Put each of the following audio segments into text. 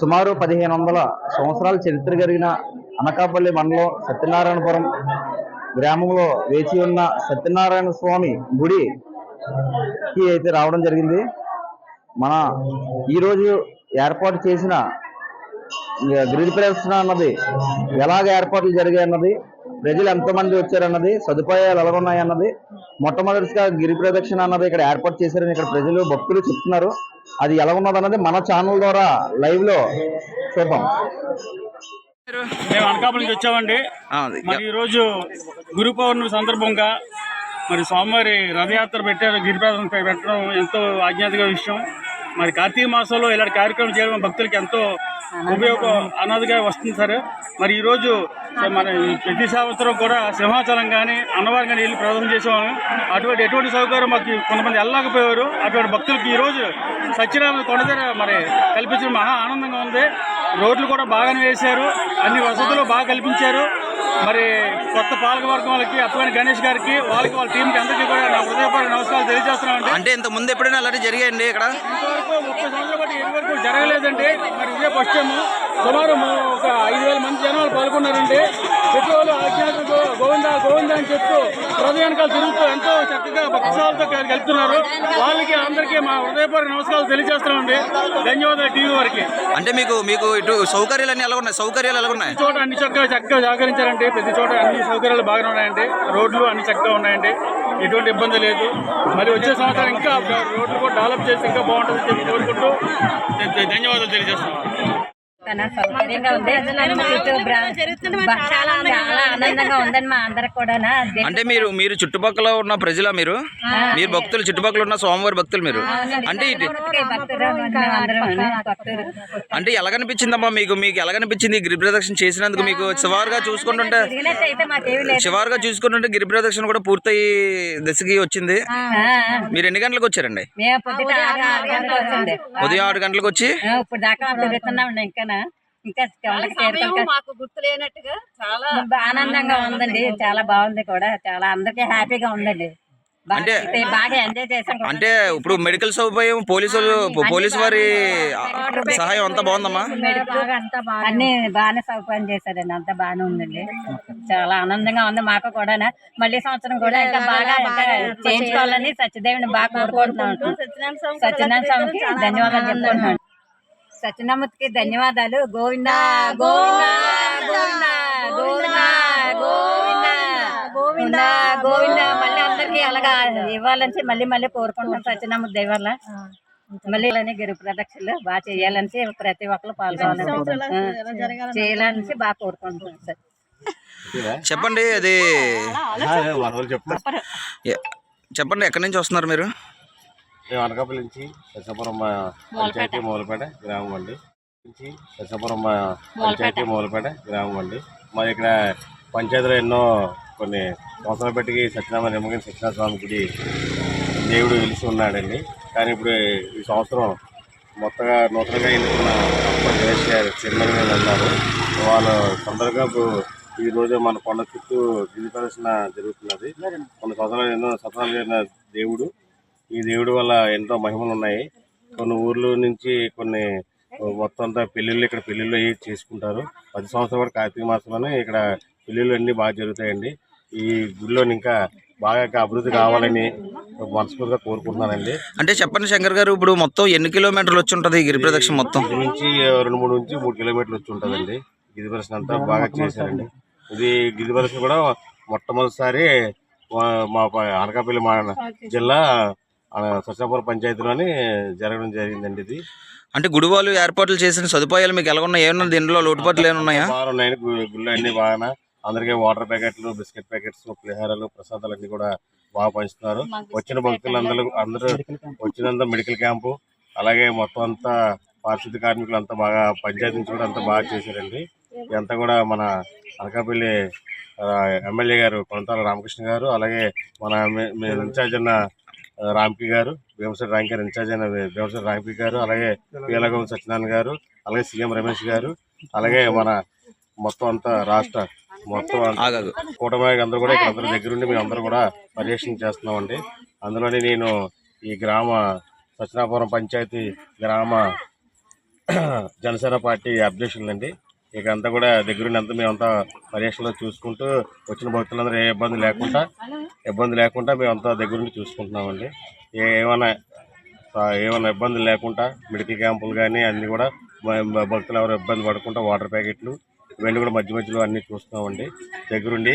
సుమారు పదిహేను వందల సంవత్సరాల చరిత్ర కలిగిన అనకాపల్లి మండలం సత్యనారాయణపురం గ్రామంలో వేచి ఉన్న సత్యనారాయణ స్వామి గుడికి అయితే రావడం జరిగింది. మన ఈరోజు ఏర్పాటు చేసిన గిరి ప్రదర్శన అన్నది ఎలాగ ఏర్పాట్లు జరిగాయి అన్నది ప్రజలు ఎంతమంది వచ్చారన్నది సదుపాయాలు ఎలా ఉన్నాయి అన్నది మొట్టమొదటిగా గిరి ప్రదక్షిణ అన్నది ఇక్కడ ఏర్పాటు చేశారని ఇక్కడ ప్రజలు భక్తులు చెప్తున్నారు. అది ఎలా ఉన్నది అన్నది మన ఛానల్ ద్వారా లైవ్లో చూద్దాం. మేము అనకాపల్లి నుంచి వచ్చామండి మరి ఈరోజు గురు పౌర్ణమి సందర్భంగా మరి స్వామివారి రథయాత్ర పెట్టారు గిరిప్రదం పెట్టడం ఎంతో ఆజ్ఞాతగా విషయం. మరి కార్తీక మాసంలో ఇలాంటి కార్యక్రమం చేయడం భక్తులకి ఎంతో ఉపయోగం అన్నదిగా వస్తుంది సార్. మరి ఈరోజు మన ఈ ప్రతి సంవత్సరం కూడా సింహాచలం కానీ అన్నవరం కానీ వెళ్ళి ప్రారంభం చేసేవాళ్ళం. అటువంటి ఎటువంటి సౌకర్యం మాకు కొంతమంది వెళ్ళలేకపోయారు అటువంటి భక్తులకి ఈరోజు సత్యనారాయణ కొండ దగ్గర మరి కల్పించడం మహా ఆనందంగా ఉంది. రోడ్లు కూడా బాగానే వేశారు. అన్ని వసతులు బాగా కల్పించారు. మరి కొత్త పాలకవర్గం వాళ్ళకి అప్పని గణేష్ గారికి వాళ్ళకి వాళ్ళ టీంకి అందరికీ కూడా నా హృదయపూర్వక నమస్కారాలు తెలియజేస్తున్నామండి. అంటే ఇంత ముందు ఎప్పుడైనా అలాంటి జరిగాయండి ఇక్కడ? ఇంతవరకు ముప్పై సంవత్సరాల బట్టి ఇటు వరకు జరగలేదండి. మరి ఇదే ఫస్ట్ టైం సుమారు ఒక ఐదు వేల మంది జనాలు పాల్గొన్నారండి. ప్రతి వాళ్ళు ఆజ్ఞాత గోవింద అని చెప్తూ హృదయానికాలు తిరుగుతూ ఎంతో చక్కగా భక్తిసాలతో గెలుపుతున్నారు. వాళ్ళకి అందరికీ మా హృదయపూర్వక నమస్కారాలు తెలియజేస్తున్నామండి. ధన్యవాదాలు టీవీ వారికి. అంటే మీకు మీకు ఇటు సౌకర్యాలు అన్ని ఎలా ఉన్నాయి సౌకర్యాలు ఎలా ఉన్నాయి చోట అన్ని చక్కగా చక్కగా సహకరించారండి. ప్రతి చోట అన్ని సౌకర్యాలు బాగానే ఉన్నాయండి. రోడ్లు అన్ని చక్కగా ఉన్నాయండి. ఎటువంటి ఇబ్బంది లేదు. మరి వచ్చే సంవత్సరం ఇంకా రోడ్లు కూడా డెవలప్ చేసి ఇంకా బాగుంటుందని చెప్పి కోరుకుంటూ ధన్యవాదాలు తెలియజేస్తున్నాం. చాలా సౌకర్యంగా ఉంది. చుట్టూ బ్రా- బా- చాలా చాలా ఆనందంగా ఉందండి మా అందరికి కూడా అంటే మీరు మీరు చుట్టుపక్కల ఉన్న ప్రజల మీరు? మీరు భక్తులు చుట్టుపక్కల ఉన్న స్వామివారి భక్తులు మీరు? అంటే అంటే ఎలాగనిపించిందమ్మా మీకు? మీకు ఎలాగనిపించింది గిరి ప్రదక్షిణ చేసినందుకు? మీకు శివారుగా చూసుకుంటుంటే శివారుగా చూసుకుంటుంటే గిరి ప్రదక్షిణ కూడా పూర్తయి దశకి వచ్చింది. మీరు ఎన్ని గంటలకు వచ్చారండి? ఉదయం ఆరు గంటలకు వచ్చి? ఇప్పుడు దాకా తిరుగుతున్నాం ఇంకా ఇంకా మాకు చాలా ఆనందంగా ఉందండి. చాలా బాగుంది కూడా. చాలా అందరికి హ్యాపీగా ఉందండి. బాగా అంటే- ఇప్పుడు మెడికల్ సౌకర్యం పోలీసులు పోలీసు వారి సహాయం అంతా బాగుందమ్మా? అన్ని బాగానే సౌకర్యం చేశారండి. అంతా బాగానే ఉందండి. చాలా ఆనందంగా ఉంది మాకు కూడా మళ్ళీ సంవత్సరం కూడా ఇంకా బాగా చేయించుకోవాలని సత్యదేవిని బాగా కోరుకుంటున్నాం. సత్యనారాయణ స్వామికి ధన్యవాదాలు చెప్పుకుంటున్నాను సత్యనామూర్తికి ధన్యవాదాలు. గోవింద గోవింద గోవింద గోవింద గోవింద గోవింద గోవింద మళ్ళీ అందరికి అలాగా ఇవ్వాలని మళ్ళీ మళ్ళీ కోరుకుంటున్నాం సత్యనామూర్తి దయవల్ల మళ్ళీ ఇలానే గిరి ప్రదక్షిణలు బాగా చేయాలని ప్రతి ఒక్కరు పాల్గొనాలని చేయాలని బాగా కోరుకుంటున్నాం. సార్. చెప్పండి అది చెప్పండి ఎక్కడి నుంచి వస్తున్నారు మీరు? మేము అనకాపల్లి నుంచి దశాపురం పంచాయతీ మూలపేట గ్రామం అండి. నుంచి దశాపురం పంచాయతీ మూలపేట గ్రామం అండి. మరి ఇక్కడ పంచాయతీలో ఎన్నో కొన్ని సంవత్సరాలు బట్టి సత్యనారాయణ నిమ్మగిరి సత్యనారాయణ స్వామి గుడి దేవుడు వెలిసి ఉన్నాడండి. కానీ ఇప్పుడు ఈ సంవత్సరం మొత్తగా నూతనంగా ఎన్నుకున్న చిరుమల మీద ఉన్నారు. వాళ్ళు తొందరగా ఇప్పుడు ఈ రోజు మన కొండ చుట్టూ గిరి ప్రదర్శన జరుగుతున్నది. కొన్ని సంవత్సరాలు ఎన్నో సంవత్సరాలు దేవుడు ఈ దేవుడి వల్ల ఎంతో మహిమలు ఉన్నాయి కొన్ని ఊర్ల నుంచి కొన్ని మొత్తం అంతా పెళ్ళిళ్ళు ఇక్కడ పెళ్ళిళ్ళు అయ్యి చేసుకుంటారు. పది సంవత్సరాలు కూడా కార్తీక మాసంలోనే ఇక్కడ పెళ్ళిళ్ళు అన్నీ బాగా జరుగుతాయండి. ఈ గుడిలోని ఇంకా బాగా అభివృద్ధి కావాలని మనస్ఫూర్తిగా కోరుకుంటున్నానండి. అంటే చెప్పండి శంకర్ గారు ఇప్పుడు మొత్తం ఎన్ని కిలోమీటర్లు వచ్చి ఉంటుంది ఈ గిరి ప్రదక్షిణ మొత్తం? నుంచి రెండు మూడు నుంచి మూడు కిలోమీటర్లు వచ్చి ఉంటుందండి. గిరి ప్రదర్శన అంతా బాగా చేశారండి. ఇది గిరి ప్రదర్శన కూడా మొట్టమొదటిసారి మా- అనకాపల్లి మా జిల్లా ఆ, సత్యాపురం పంచాయతీలోని జరగడం జరిగిందండి ఇది. అంటే గుడి వాళ్ళు ఏర్పాట్లు చేసిన సదుపాయాలు మీకు ఎలా ఉన్నాయి ఏమన్నా దీనిలో లోటుపాట్లు ఏమన్నాయా బాగా ఉన్నాయండి. గు- గుళ్ళు అన్ని బాగా అందరికీ వాటర్ ప్యాకెట్లు బిస్కెట్ ప్యాకెట్స్ పులిహారాలు ప్రసాదాలు అన్ని కూడా బాగా పంచుతున్నారు. వచ్చిన భక్తులు అందరూ అందరూ వచ్చినంత మెడికల్ క్యాంపు అలాగే మొత్తం అంతా పారిశుద్ధ కార్మికులు అంతా బాగా పంచాయతీ నుంచి కూడా అంతా బాగా చేశారండి. ఇదంతా కూడా మన అనకాపల్లి ఎమ్మెల్యే గారు కొనతాల రామకృష్ణ గారు అలాగే మన ఇన్ఛార్జ్ ఉన్న ఆ, రామ్కి గారు భీమసేటి రాంకి గారు ఇన్ఛార్జ్ అయిన భీమసేటి రాంకి గారు అలాగే పీలగం సత్యనారాయణ గారు అలాగే సీఎం రమేష్ గారు అలాగే మన మొత్తం అంతా రాష్ట్ర మొత్తం కూటమి అందరూ కూడా ఇక్కడ అందరూ దగ్గరుండి మేము అందరూ కూడా పర్యవేక్షణ చేస్తున్నామండి. అందులోని నేను ఈ గ్రామ సత్యనాపురం పంచాయతీ గ్రామ జనసేన పార్టీ అధ్యక్షులు అండి ఇక అంతా కూడా దగ్గరుండి అంతా మేమంతా పర్యవేక్షణలో చూసుకుంటూ వచ్చిన భక్తులందరూ ఏ ఇబ్బంది లేకుండా ఇబ్బంది లేకుండా మేమంతా దగ్గరుండి చూసుకుంటున్నామండి. ఏ- ఏమైనా ఆ, ఏమైనా ఇబ్బందులు లేకుండా మెడికల్ క్యాంపులు కానీ అన్నీ కూడా భక్తులు ఎవరు ఇబ్బంది పడకుండా వాటర్ ప్యాకెట్లు ఇవన్నీ కూడా మధ్య మధ్యలో అన్నీ చూస్తున్నామండి. దగ్గరుండి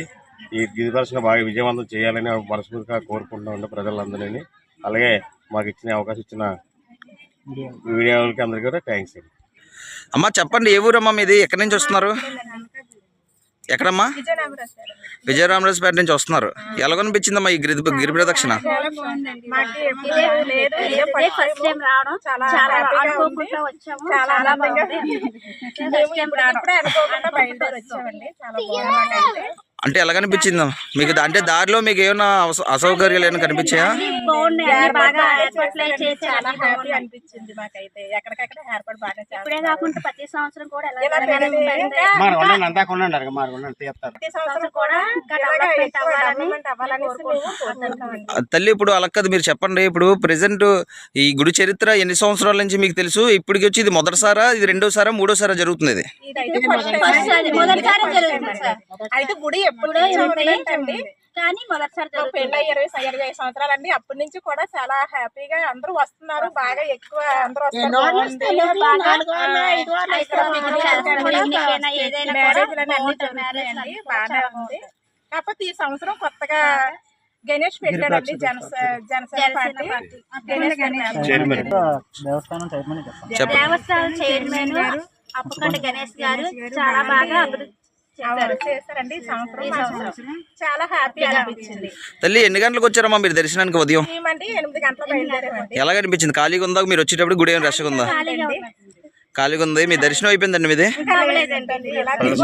ఈ గిరిదర్శన బాగా విజయవంతం చేయాలని మనస్ఫూర్తిగా కోరుకుంటున్నామండి ప్రజలందరినీ. అలాగే మాకు ఇచ్చిన అవకాశం ఇచ్చిన వీడియోలకి అందరికీ కూడా థ్యాంక్స్ అండి. అమ్మా చెప్పండి ఏ ఊరమ్మా మీది? ఎక్కడి నుంచి వస్తున్నారు? ఎక్కడమ్మా? విజయరామరాజుపేట నుంచి వస్తున్నారు. ఎలాగనిపించిందమ్మా ఈ గిరి గిరి ప్రదక్షిణ? ఫస్ట్ టైం రావడం. చాలా అంటే ఎలాగనిపించింది మీకు దా- అంటే దారిలో మీకు ఏమైనా అస- అసౌకర్యాలు ఏమైనా కనిపించాయా? ఇప్పుడే కాకుండా ప్రతి సంవత్సరం కూడా ఎలా తల్లి ఇప్పుడు అలా కాదు మీరు చెప్పండి. ఇప్పుడు ప్రెసెంట్ ఈ గుడి చరిత్ర ఎన్ని సంవత్సరాల నుంచి మీకు తెలుసు? ఇప్పటికి వచ్చి ఇది మొదటిసారా? ఇది రెండోసారా? మూడోసారా జరుగుతుంది ఇది? అయితే గుడి కానీ మొదటిసారి పెళ్ళి ఇరవై ఇరవై ఐదు సంవత్సరాలండి అప్పటి నుంచి కూడా చాలా హ్యాపీగా అందరూ వస్తున్నారు. బాగా ఎక్కువ అందరూ. బాగా ఉంది. కాకపోతే ఈ సంవత్సరం కొత్తగా గణేష్ పెట్టాడండి జనస జనసేన పార్టీ. దేవస్థానం చైర్మన్ అప్పకొండ గణేష్ గారు చాలా బాగా అభివృద్ధి చేశారండి. ఈ సంవత్సరం ఈ మాకు సంవత్సరం. చాలా హ్యాపీ అనిపించింది. తల్లి ఎన్ని గంటలకు వచ్చారమ్మా మీరు దర్శనానికి ఉదయం? మేమండి ఎనిమిది గంటల బయలుదేరామండి. ఎలా అనిపించింది? ఖాళీగా ఉందా? మీరు వచ్చేటప్పుడు గుడి ఏమైనా రష్గా ఉందా? ఖాళీగా ఉంది? మీ దర్శనం అయిపోయిందండి మీది?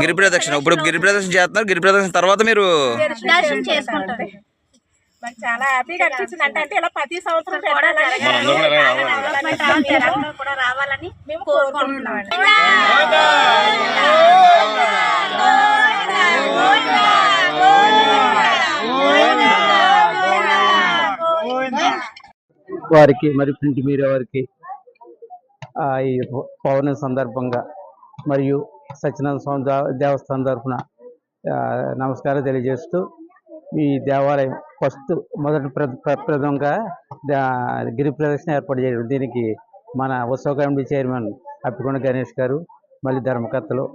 గిరి ప్రదక్షిణ ఇప్పుడు గిరి ప్రదక్షిణ చేస్తున్నారు. గిరి ప్రదక్షిణ తర్వాత మీరు మాకు చాలా హ్యాపీగా అనిపించింది. అంటే అంటే ఇలా ప్రతి సంవత్సరం కూడా రావాలని మేము కోరుకుంటున్నాం కోరుకుంటున్నామండి వారికి మరి ప్రింట్ మీడియా వారికి ఈ పౌర్ణమి సందర్భంగా మరియు సత్యనారాయణ స్వామి దేవస్థానం తరఫున నమస్కారం తెలియజేస్తూ ఈ దేవాలయం ఫస్ట్ మొదటి ప్ర- ప్రథమంగా గిరి ప్రదక్షిణ ఏర్పాటు చేయడం. దీనికి మన ఉత్సవ కమిటీ చైర్మన్ అప్పికొండ గణేష్ గారు మళ్ళీ ధర్మకర్తలు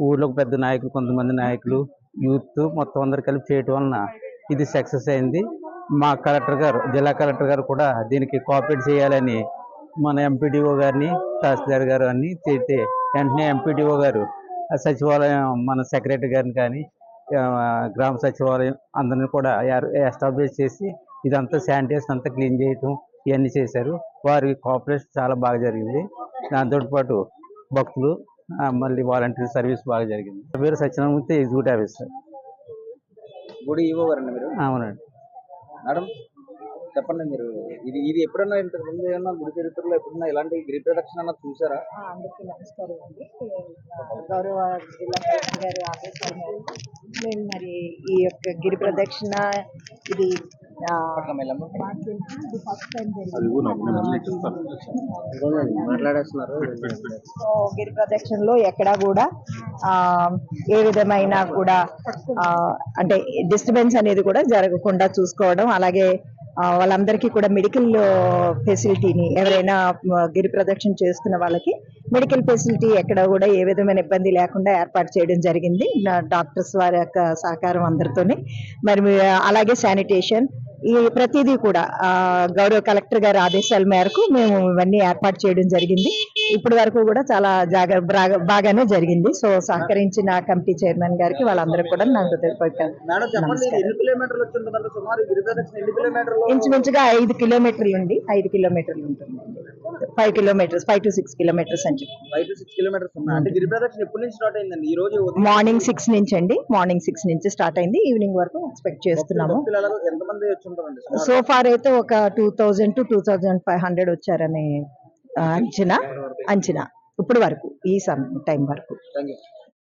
ఊర్లో పెద్ద నాయకులు కొంతమంది నాయకులు యూత్ మొత్తం అందరు కలిపి చేయటం వలన ఇది సక్సెస్ అయింది. మా కలెక్టర్ గారు జిల్లా కలెక్టర్ గారు కూడా దీనికి కోఆపరేట్ చేయాలని మన ఎంపీడీఓ గారిని తహసీల్దార్ గారు అన్ని చేస్తే వెంటనే ఎంపీడీఓ గారు సచివాలయం మన సెక్రటరీ గారిని కానీ గ్రామ సచివాలయం అందరిని కూడా ఎస్టాబ్లిష్ చేసి ఇదంతా శానిటైజేషన్ అంతా క్లీన్ చేయటం ఇవన్నీ చేశారు. వారి కోఆపరేషన్ చాలా బాగా జరిగింది. దాంతో పాటు భక్తులు మళ్ళీ వాలంటీర్ సర్వీస్ బాగా జరిగింది. పేరు సత్యనారాయణమూర్తి ఎగ్జిక్యూటివ్ ఆఫీసర్. గుడి మీరు? అవునండి. మేడం చెప్పండి మీరు. ఇది ఇది ఎప్పుడన్నా ఇంతకు ముందు ఏమన్నా గుడి చరిత్రలో ఎప్పుడన్నా ఇలాంటి గిరి ప్రదక్షిణ అన్నది చూసారా? అందరికీ నమస్కారం అండి గౌరవ జిల్లా కలెక్టర్ గారి ఆదేశాల మేరకు మేము మరి ఈ యొక్క గిరి ప్రదక్షిణ ఇది గిరి ప్రదక్షిణలో ఎక్కడా కూడా ఆ, ఏ విధమైన కూడా ఆ, అంటే డిస్టర్బెన్స్ అనేది కూడా జరగకుండా చూసుకోవడం అలాగే వాళ్ళందరికీ కూడా మెడికల్ ఫెసిలిటీని ఎవరైనా గిరి ప్రదక్షిణ చేస్తున్న వాళ్ళకి మెడికల్ ఫెసిలిటీ ఎక్కడ కూడా ఏ విధమైన ఇబ్బంది లేకుండా ఏర్పాటు చేయడం జరిగింది. డాక్టర్స్ వారి యొక్క సహకారం అందరితోనే. మరి అలాగే శానిటేషన్. ఈ ప్రతిదీ కూడా గౌరవ కలెక్టర్ గారి ఆదేశాల మేరకు మేము ఇవన్నీ ఏర్పాటు చేయడం జరిగింది. ఇప్పటి వరకు కూడా చాలా జాగ్ర బాగా- బాగానే జరిగింది. సో సహకరించిన కమిటీ చైర్మన్ గారికి వాళ్ళందరికీ కూడా నా హృదయపూర్వక ఇంచుమించుగా ఐదు కిలోమీటర్లు ఉంది ఐదు కిలోమీటర్లు ఉంటుందండి. Five kilometres five to six kilometres అని చెప్పి. ఫైవ్ టు సిక్స్ కిలోమీటర్స్ ఉన్నాయి అంటే గిరి ప్రదక్షిణ ఎప్పటి నుంచి స్టార్ట్ అయిందండి? ఈ రోజు ఉదయం? మార్నింగ్ సిక్స్ నుంచి అండి. మార్నింగ్ సిక్స్ నుంచి స్టార్ట్ అయింది. ఈవినింగ్ వరకు ఎక్స్పెక్ట్ చేస్తున్నాము. భక్తులు ఎలా ఎంతమంది వచ్చి ఉంటారండి? సుమారు? సో ఫార్ అయితే ఒక two thousand to two thousand five hundred వచ్చారని ఆ, అంచనా అంచనా. ఇప్పుడు వరకు ఈ సమయం టైం వరకు. Thank you.